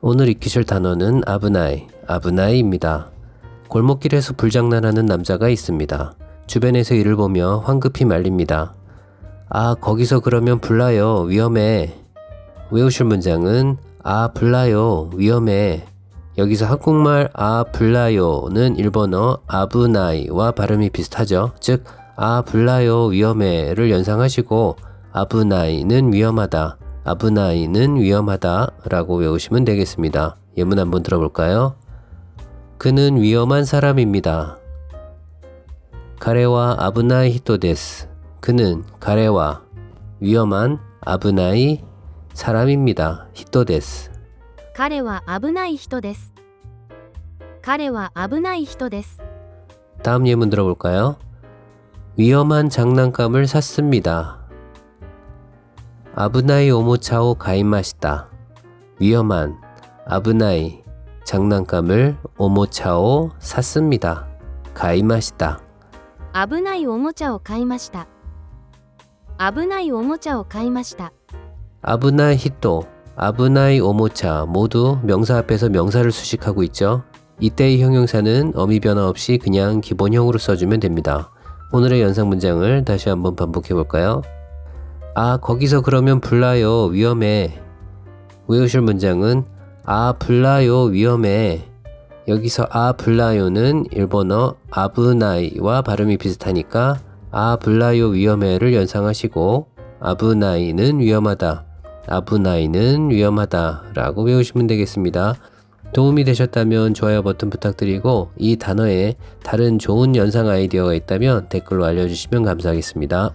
오늘 익히실 단어는 아브나이, 아브나이입니다. 골목길에서 불장난하는 남자가 있습니다. 주변에서 이를 보며 황급히 말립니다. 아, 거기서 그러면 불나요. 위험해. 외우실 문장은 아, 불나요. 위험해. 여기서 한국말 아, 불나요는 일본어 아브나이와 발음이 비슷하죠. 즉, 아, 불나요. 위험해를 연상하시고 아브나이는 위험하다. 아브나이는 위험하다 라고 외우시면 되겠습니다. 예문 한번 들어볼까요? 그는 위험한 사람입니다. 가레와 아브나이 히토데스. 그는 가레와 위험한 아브나이 사람입니다. 히토데스. 가레와 아브나이 히토데스. 가레와 아브나이 히토데스. 다음 예문 들어볼까요? 위험한 장난감을 샀습니다. 아브나이 오모차오 가이마시다. 위험한 아브나이 장난감을 오모차오 샀습니다. 가이마시다. 아브나이 오모차오 가이마시다. 아브나이 오모차오 가이마시다. 아브나이 히토, 아브나이 오모차 모두 명사 앞에서 명사를 수식하고 있죠. 이때의 형용사는 어미 변화 없이 그냥 기본형으로 써주면 됩니다. 오늘의 연상 문장을 다시 한번 반복해 볼까요? 아, 거기서 그러면 불나요. 위험해. 외우실 문장은 아, 불나요. 위험해. 여기서 아, 불나요는 일본어 아브나이와 발음이 비슷하니까 아, 불나요. 위험해를 연상하시고 아브나이는 위험하다. 아브나이는 위험하다 라고 외우시면 되겠습니다. 도움이 되셨다면 좋아요 버튼 부탁드리고 이 단어에 다른 좋은 연상 아이디어가 있다면 댓글로 알려주시면 감사하겠습니다.